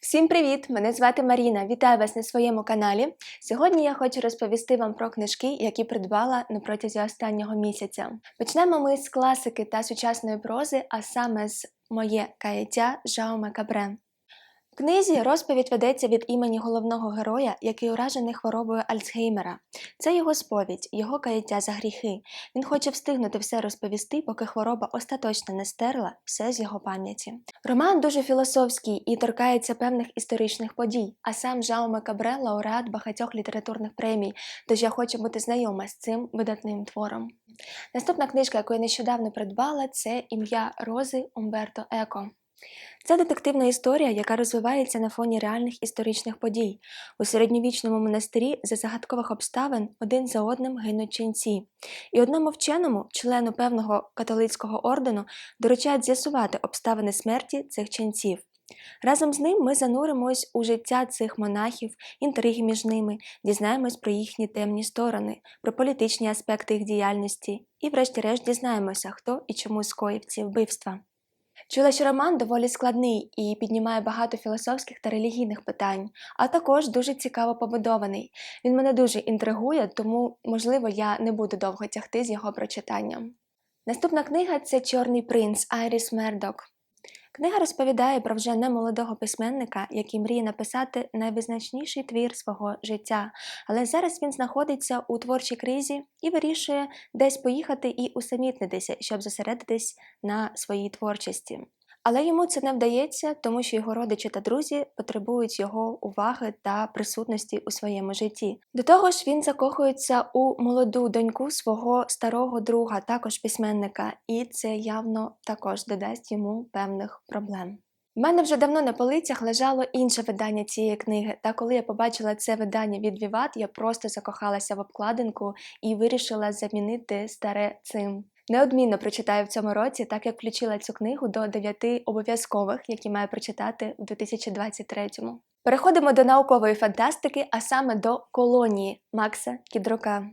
Всім привіт! Мене звати Маріна. Вітаю вас на своєму каналі. Сьогодні я хочу розповісти вам про книжки, які придбала на протязі останнього місяця. Почнемо ми з класики та сучасної прози, а саме з моє каяття Жауме Кабре. Книзі розповідь ведеться від імені головного героя, який уражений хворобою Альцгеймера. Це його сповідь, його каяття за гріхи. Він хоче встигнути все розповісти, поки хвороба остаточно не стерла все з його пам'яті. Роман дуже філософський і торкається певних історичних подій, а сам Жауме Кабре лауреат багатьох літературних премій, тож я хочу бути знайома з цим видатним твором. Наступна книжка, яку я нещодавно придбала, це ім'я Рози Умберто Еко. Це детективна історія, яка розвивається на фоні реальних історичних подій. У середньовічному монастирі за загадкових обставин один за одним гинуть ченці. І одному вченому, члену певного католицького ордену, доручають з'ясувати обставини смерті цих ченців. Разом з ним ми зануримось у життя цих монахів, інтриги між ними, дізнаємось про їхні темні сторони, про політичні аспекти їх діяльності і, врешті-решт, дізнаємося, хто і чому скоїв ці вбивства. Чула, що роман доволі складний і піднімає багато філософських та релігійних питань, а також дуже цікаво побудований. Він мене дуже інтригує, тому, можливо, я не буду довго тягти з його прочитанням. Наступна книга це Чорний принц Айріс Мердок. Книга розповідає про вже немолодого письменника, який мріє написати найвизначніший твір свого життя, але зараз він знаходиться у творчій кризі і вирішує десь поїхати і усамітнитися, щоб зосередитись на своїй творчості. Але йому це не вдається, тому що його родичі та друзі потребують його уваги та присутності у своєму житті. До того ж, він закохується у молоду доньку свого старого друга, також письменника, і це явно також додасть йому певних проблем. У мене вже давно на полицях лежало інше видання цієї книги, та коли я побачила це видання від Віват, я просто закохалася в обкладинку і вирішила замінити старе цим. Неодмінно прочитаю в цьому році, так як включила цю книгу до дев'яти обов'язкових, які маю прочитати в 2023-му. Переходимо до наукової фантастики, а саме до колонії Макса Кідрока.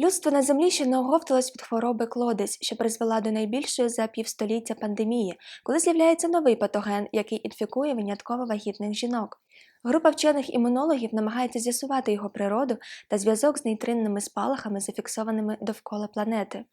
Людство на землі ще не оговталось від хвороби клодець, що призвела до найбільшої за півстоліття пандемії, коли з'являється новий патоген, який інфікує винятково вагітних жінок. Група вчених імунологів намагається з'ясувати його природу та зв'язок з нейтринними спалахами, зафіксованими довкола планети.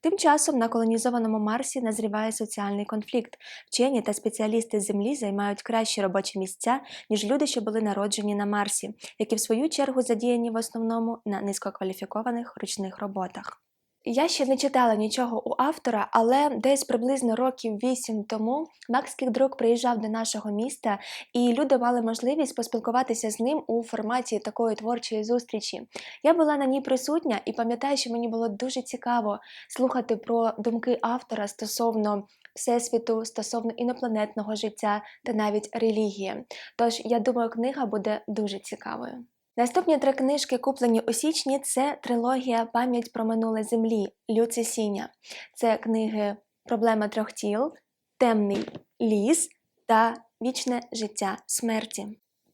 Тим часом на колонізованому Марсі назріває соціальний конфлікт. Вчені та спеціалісти з Землі займають кращі робочі місця, ніж люди, що були народжені на Марсі, які в свою чергу задіяні в основному на низькокваліфікованих ручних роботах. Я ще не читала нічого у автора, але десь приблизно років вісім тому Макс Кікдрук приїжджав до нашого міста, і люди мали можливість поспілкуватися з ним у форматі такої творчої зустрічі. Я була на ній присутня і пам'ятаю, що мені було дуже цікаво слухати про думки автора стосовно всесвіту, стосовно інопланетного життя та навіть релігії. Тож я думаю, книга буде дуже цікавою. Наступні три книжки, куплені у січні, це трилогія Пам'ять про минуле землі Люци Сіня. Це книги Проблема трьох тіл, Темний ліс та Вічне життя смерті.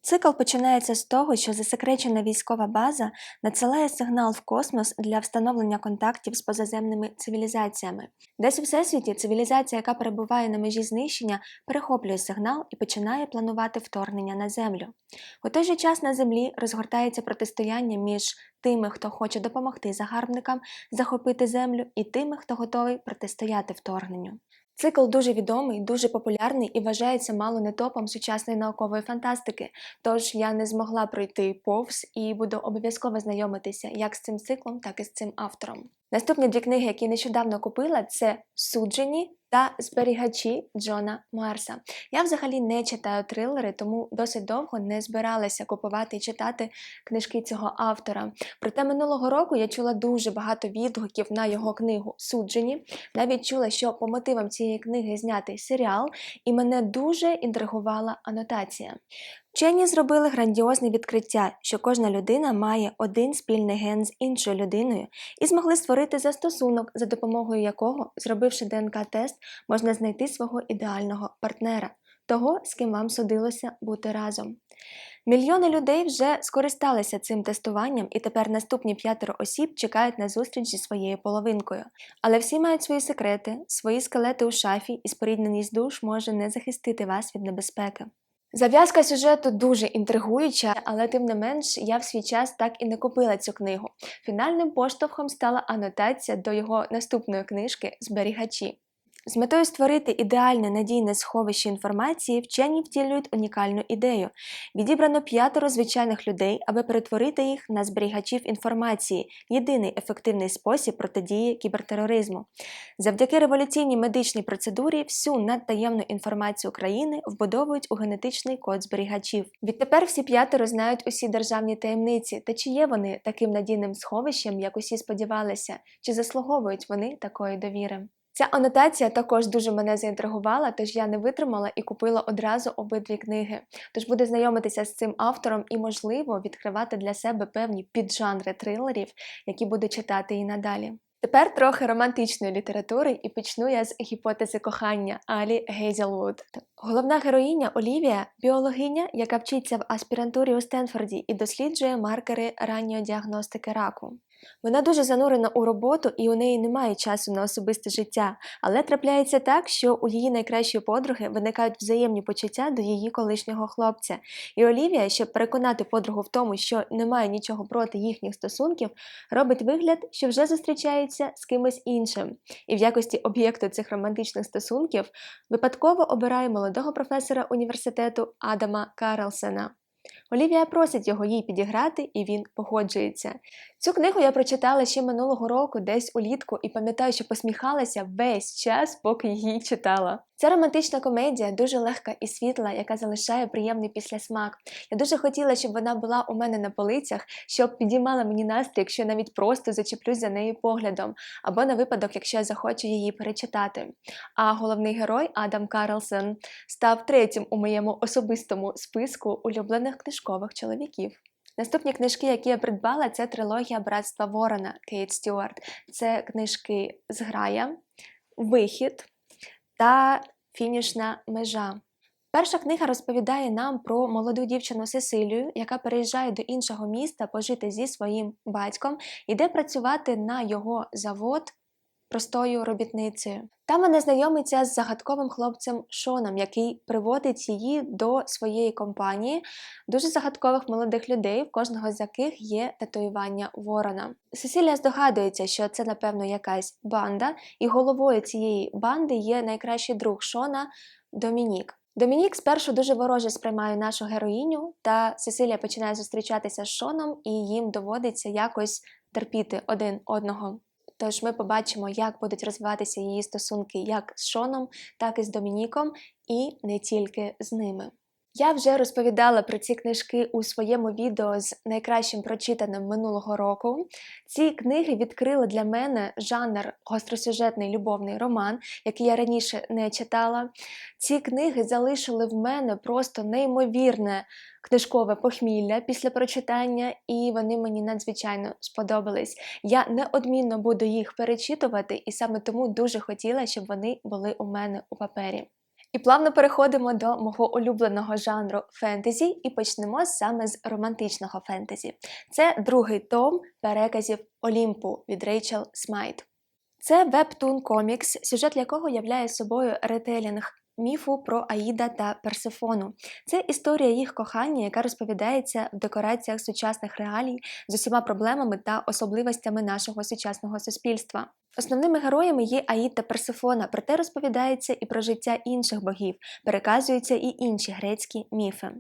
Цикл починається з того, що засекречена військова база надсилає сигнал в космос для встановлення контактів з позаземними цивілізаціями. Десь у всесвіті цивілізація, яка перебуває на межі знищення, перехоплює сигнал і починає планувати вторгнення на землю. У той же час на землі розгортається протистояння між тими, хто хоче допомогти загарбникам захопити землю, і тими, хто готовий протистояти вторгненню. Цикл дуже відомий, дуже популярний і вважається мало не топом сучасної наукової фантастики. Тож я не змогла пройти повз і буду обов'язково знайомитися як з цим циклом, так і з цим автором. Наступні дві книги, які нещодавно купила, це Суджені та Зберігачі Джона Марса. Я взагалі не читаю трилери, тому досить довго не збиралася купувати і читати книжки цього автора. Проте минулого року я чула дуже багато відгуків на його книгу Суджені. Навіть чула, що по мотивам цієї книги знятий серіал, і мене дуже інтригувала анотація. Вчені зробили грандіозне відкриття, що кожна людина має один спільний ген з іншою людиною, і змогли створити застосунок, за допомогою якого, зробивши ДНК-тест, можна знайти свого ідеального партнера, того, з ким вам судилося бути разом. Мільйони людей вже скористалися цим тестуванням, і тепер наступні п'ятеро осіб чекають на зустріч зі своєю половинкою. Але всі мають свої секрети, свої скелети у шафі, і спорідненість душ може не захистити вас від небезпеки. Зав'язка сюжету дуже інтригуюча, але тим не менш я в свій час так і не купила цю книгу. Фінальним поштовхом стала анотація до його наступної книжки Зберігачі. З метою створити ідеальне надійне сховище інформації вчені втілюють унікальну ідею. Відібрано п'ятеро звичайних людей, аби перетворити їх на зберігачів інформації єдиний ефективний спосіб протидії кібертероризму. Завдяки революційній медичній процедурі всю надтаємну інформацію країни вбудовують у генетичний код зберігачів. Відтепер всі п'ятеро знають усі державні таємниці, та чи є вони таким надійним сховищем, як усі сподівалися, чи заслуговують вони такої довіри. Ця анотація також дуже мене заінтригувала, тож я не витримала і купила одразу обидві книги. Тож буду знайомитися з цим автором і, можливо, відкривати для себе певні піджанри трилерів, які буду читати і надалі. Тепер трохи романтичної літератури і почну я з гіпотези кохання Алі Гейзелвуд. Головна героїня Олівія біологиня, яка вчиться в аспірантурі у Стенфорді і досліджує маркери ранньої діагностики раку. Вона дуже занурена у роботу і у неї немає часу на особисте життя, але трапляється так, що у її найкращої подруги виникають взаємні почуття до її колишнього хлопця. І Олівія, щоб переконати подругу в тому, що немає нічого проти їхніх стосунків, робить вигляд, що вже зустрічається з кимось іншим. І в якості об'єкту цих романтичних стосунків випадково обирає молодого професора університету Адама Карлсена. Олівія просить його їй підіграти, і він погоджується. Цю книгу я прочитала ще минулого року, десь улітку, і пам'ятаю, що посміхалася весь час, поки її читала. Ця романтична комедія дуже легка і світла, яка залишає приємний післясмак. Я дуже хотіла, щоб вона була у мене на полицях, щоб підіймала мені настрій, якщо я навіть просто зачеплюсь за нею поглядом, або на випадок, якщо я захочу її перечитати. А головний герой Адам Карлсон став третім у моєму особистому списку улюблених книжкових чоловіків. Наступні книжки, які я придбала, це трилогія Братства Ворона Кейт Стюарт. Це книжки Зграя, Вихід та Фінішна межа. Перша книга розповідає нам про молоду дівчину Сесилію, яка переїжджає до іншого міста пожити зі своїм батьком, іде працювати на його завод простою робітницею. Там вона знайомиться з загадковим хлопцем Шоном, який приводить її до своєї компанії, дуже загадкових молодих людей, в кожного з яких є татуювання ворона. Сесілія здогадується, що це, напевно, якась банда, і головою цієї банди є найкращий друг Шона Домінік. Домінік спершу дуже вороже сприймає нашу героїню, та Сесилія починає зустрічатися з Шоном, і їм доводиться якось терпіти один одного. Тож ми побачимо, як будуть розвиватися її стосунки як з Шоном, так і з Домініком, і не тільки з ними. Я вже розповідала про ці книжки у своєму відео з найкращим прочитаним минулого року. Ці книги відкрили для мене жанр гостросюжетний любовний роман, який я раніше не читала. Ці книги залишили в мене просто неймовірне книжкове похмілля після прочитання, і вони мені надзвичайно сподобались. Я неодмінно буду їх перечитувати, і саме тому дуже хотіла, щоб вони були у мене у папері. І плавно переходимо до мого улюбленого жанру фентезі, і почнемо саме з романтичного фентезі. Це другий том переказів Олімпу від Рейчел Смайт. Це вебтун комікс, сюжет якого являє собою ретелінг міфу про Аїда та Персифону. Це історія їх кохання, яка розповідається в декораціях сучасних реалій з усіма проблемами та особливостями нашого сучасного суспільства. Основними героями є Аїд та Персифона, проте розповідається і про життя інших богів, переказуються і інші грецькі міфи.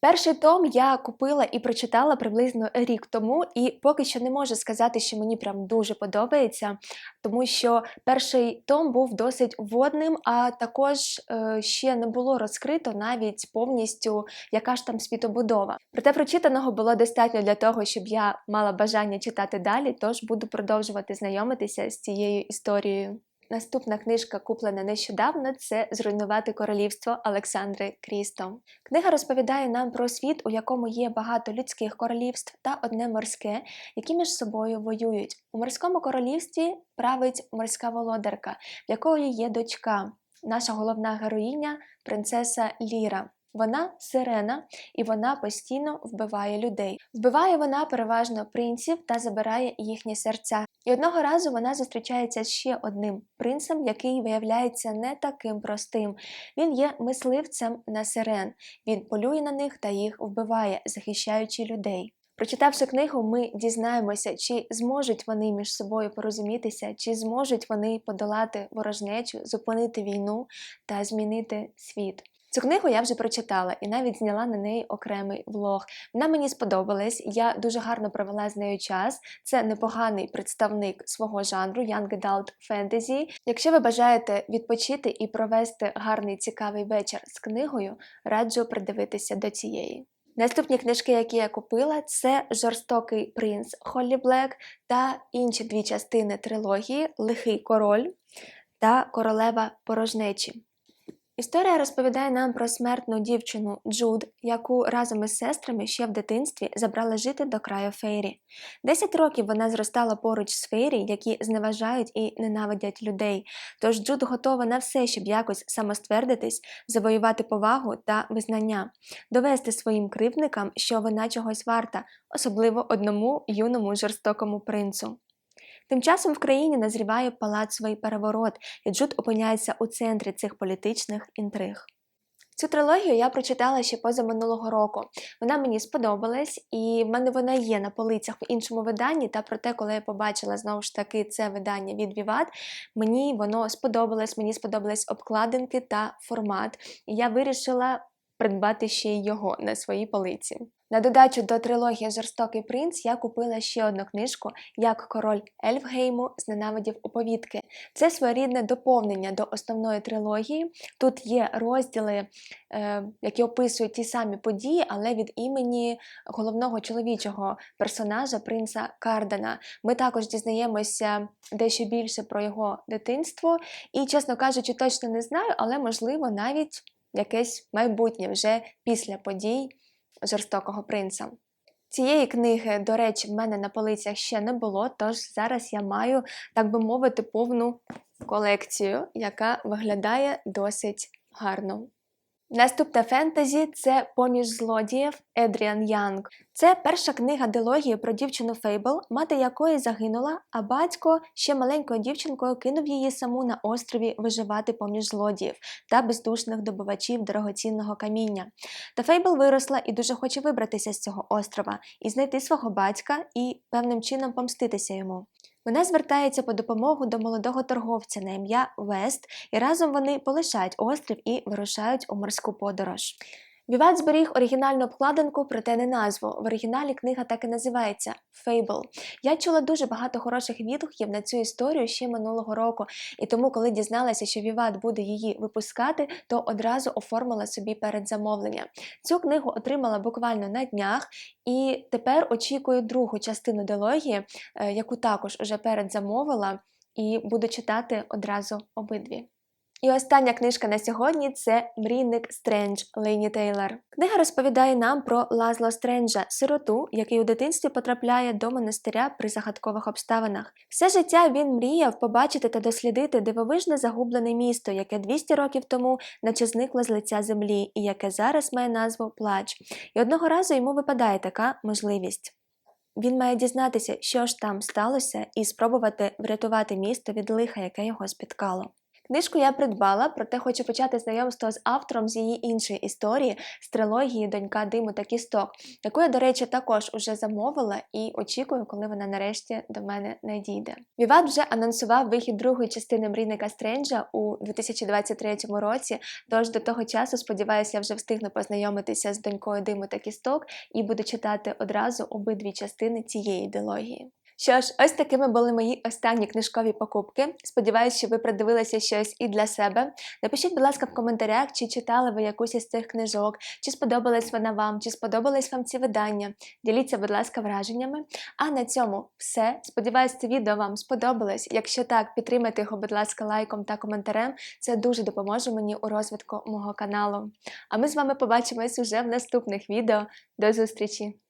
Перший том я купила і прочитала приблизно рік тому, і поки що не можу сказати, що мені прям дуже подобається, тому що перший том був досить водним, а також е, ще не було розкрито навіть повністю, яка ж там світобудова. Проте прочитаного було достатньо для того, щоб я мала бажання читати далі, тож буду продовжувати знайомитися з цією історією. Наступна книжка, куплена нещодавно, це Зруйнувати королівство Олександри Крісто. Книга розповідає нам про світ, у якому є багато людських королівств та одне морське, які між собою воюють. У морському королівстві править морська володарка, в якої є дочка, наша головна героїня, принцеса Ліра. Вона сирена, і вона постійно вбиває людей. Вбиває вона переважно принців та забирає їхні серця. І одного разу вона зустрічається ще одним принцем, який виявляється не таким простим. Він є мисливцем на сирен. Він полює на них та їх вбиває, захищаючи людей. Прочитавши книгу, ми дізнаємося, чи зможуть вони між собою порозумітися, чи зможуть вони подолати ворожнечу, зупинити війну та змінити світ. Цю книгу я вже прочитала і навіть зняла на неї окремий влог. Вона мені сподобалась, я дуже гарно провела з нею час. Це непоганий представник свого жанру Young Adult Fantasy. Якщо ви бажаєте відпочити і провести гарний цікавий вечір з книгою, раджу придивитися до цієї. Наступні книжки, які я купила, це Жорстокий принц Холлі Блек та інші дві частини трилогії Лихий король та Королева порожнечі. Історія розповідає нам про смертну дівчину Джуд, яку разом із сестрами ще в дитинстві забрали жити до краю Фейрі. Десять років вона зростала поруч з Фейрі, які зневажають і ненавидять людей. Тож Джуд готова на все, щоб якось самоствердитись, завоювати повагу та визнання, довести своїм кривдникам, що вона чогось варта, особливо одному юному жорстокому принцу. Тим часом в країні назріває палацовий переворот, і Джуд опиняється у центрі цих політичних інтриг. Цю трилогію я прочитала ще позаминулого року. Вона мені сподобалась, і в мене вона є на полицях в іншому виданні. Та проте, коли я побачила знову ж таки це видання від Vivat, мені воно сподобалось, мені сподобались обкладинки та формат. І я вирішила придбати ще й його на своїй полиці. На додачу до трилогії Жорстокий принц я купила ще одну книжку Як король Ельфгейму зненавидів оповідки. Це своєрідне доповнення до основної трилогії. Тут є розділи, е, які описують ті самі події, але від імені головного чоловічого персонажа, принца Кардена. Ми також дізнаємося дещо більше про його дитинство, і, чесно кажучи, точно не знаю, але можливо навіть якесь майбутнє вже після подій жорстокого принца. Цієї книги, до речі, в мене на полицях ще не було, тож зараз я маю, так би мовити, повну колекцію, яка виглядає досить гарно. Наступне фентезі це Поміж злодіїв Едріан Янг. Це перша книга дилогії про дівчину Фейбл, мати якої загинула, а батько ще маленькою дівчинкою кинув її саму на острові виживати поміж злодіїв та бездушних добувачів дорогоцінного каміння. Та Фейбл виросла і дуже хоче вибратися з цього острова і знайти свого батька і певним чином помститися йому. Вона звертається по допомогу до молодого торговця на ім'я Вест, і разом вони полишають острів і вирушають у морську подорож. Віват зберіг оригінальну обкладинку, проте не назву. В оригіналі книга так і називається Fable. Я чула дуже багато хороших відгуків на цю історію ще минулого року, і тому, коли дізналася, що Віват буде її випускати, то одразу оформила собі передзамовлення. Цю книгу отримала буквально на днях, і тепер очікую другу частину дилогії, е, яку також уже передзамовила, і буду читати одразу обидві. І остання книжка на сьогодні це Мрійник Стрендж Лейні Тейлор. Книга розповідає нам про Лазло Стренджа, сироту, який у дитинстві потрапляє до монастиря при загадкових обставинах. Все життя він мріяв побачити та дослідити дивовижне загублене місто, яке 200 років тому наче зникло з лиця землі, і яке зараз має назву Плач. І одного разу йому випадає така можливість. Він має дізнатися, що ж там сталося, і спробувати врятувати місто від лиха, яке його спіткало. Книжку я придбала, проте хочу почати знайомство з автором з її іншої історії, з трилогії Донька Диму та Кісток, яку я, до речі, також уже замовила і очікую, коли вона нарешті до мене надійде. Віват вже анонсував вихід другої частини мрійника Стренджа у 2023 році. Тож до того часу, сподіваюся, я вже встигну познайомитися з донькою Диму та Кісток і буду читати одразу обидві частини цієї дилогії. Що ж, ось такими були мої останні книжкові покупки. Сподіваюсь, що ви придивилися щось і для себе. Напишіть, будь ласка, в коментарях, чи читали ви якусь із цих книжок, чи сподобалась вона вам, чи сподобались вам ці видання. Діліться, будь ласка, враженнями. А на цьому все. Сподіваюсь, це відео вам сподобалось. Якщо так, підтримайте його, будь ласка, лайком та коментарем. Це дуже допоможе мені у розвитку мого каналу. А ми з вами побачимось уже в наступних відео. До зустрічі!